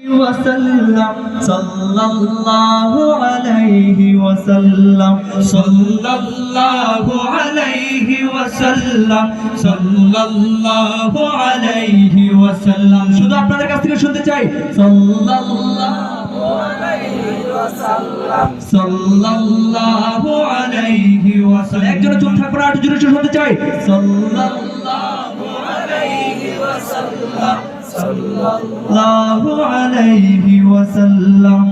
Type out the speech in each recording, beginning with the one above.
وسلم صلى الله عليه وسلم صلى الله عليه وسلم صلى الله عليه وسلم শুধু আপনাদের কাছ থেকে শুনতে চাই সাল্লাল্লাহু আলাইহি ওয়াসাল্লাম সাল্লাল্লাহু আলাইহি ওয়াসাল্লাম একজন চুপ থাকবেন আর জোরে শুনতে চাই সাল্লাল্লাহু আলাইহি ওয়াসাল্লাম صلی اللہ علیہ وسلم.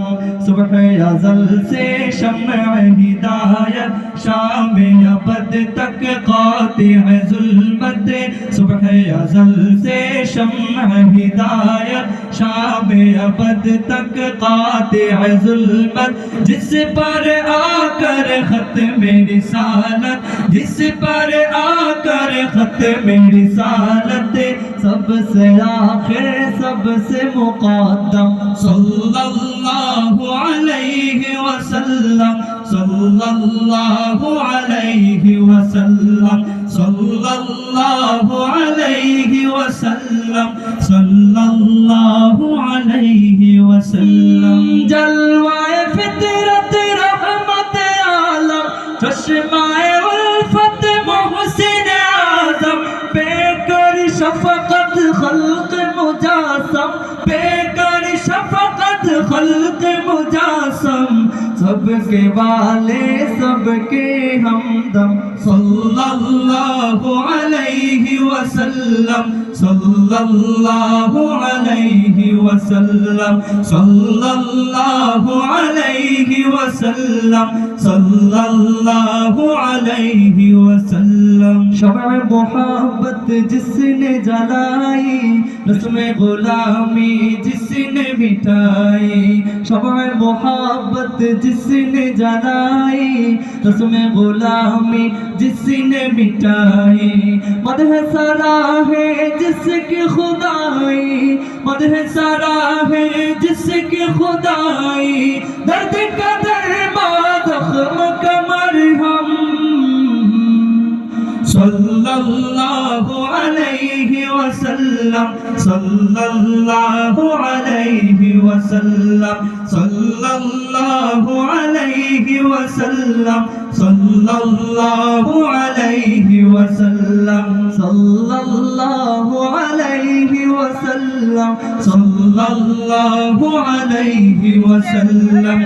صبح ازل سے شمع ہدایت شام ابد تک قاطع ہدایت، شام ابد تک قاطع ظلمت۔ جس پر آ کر خط میری سالت جس پر آ کر خط میری سالت سب سے آخر، سب سے مقدم۔ صلی اللہ علیہ وسلم، صلی اللہ علیہ وسلم۔ সাল্লাল্লাহু আলাইহি ওয়াসাল্লাম, সাল্লাল্লাহু আলাইহি ওয়াসাল্লাম। জলওয়ায়ে ফিতরত রহমতে আলম, চশমায়ে উলফত মুহসিন আজম। বেকার শফকত খলক মুজাসম, বেকার শফকত খলক মুজাসম। सबके वाले सबके हमदम सल्लल्लाहु अलैहि वसल्लम सल्लल्लाहु अलैहि वसल्लम सल्लल्लाहु अलैहि वसल्लम सल्लल्लाहु अलैहि वसल्लम शब मोहब्बत जिसने जलाई নসমে গোলামি জিসনে মিটাই, সবার মোহাবত জিসনে জানাই। নসমে গোলামি জিসনে মিটাই মদহ সারা হে জিসকে খুদাই মদহ সারা হে জিসকে খুদাই। দর্দ কর sallallahu alayhi wa sallam sallallahu alayhi wa sallam sallallahu alayhi wa sallam sallallahu alayhi wa sallam sallallahu alayhi wa sallam sallallahu alayhi wa sallam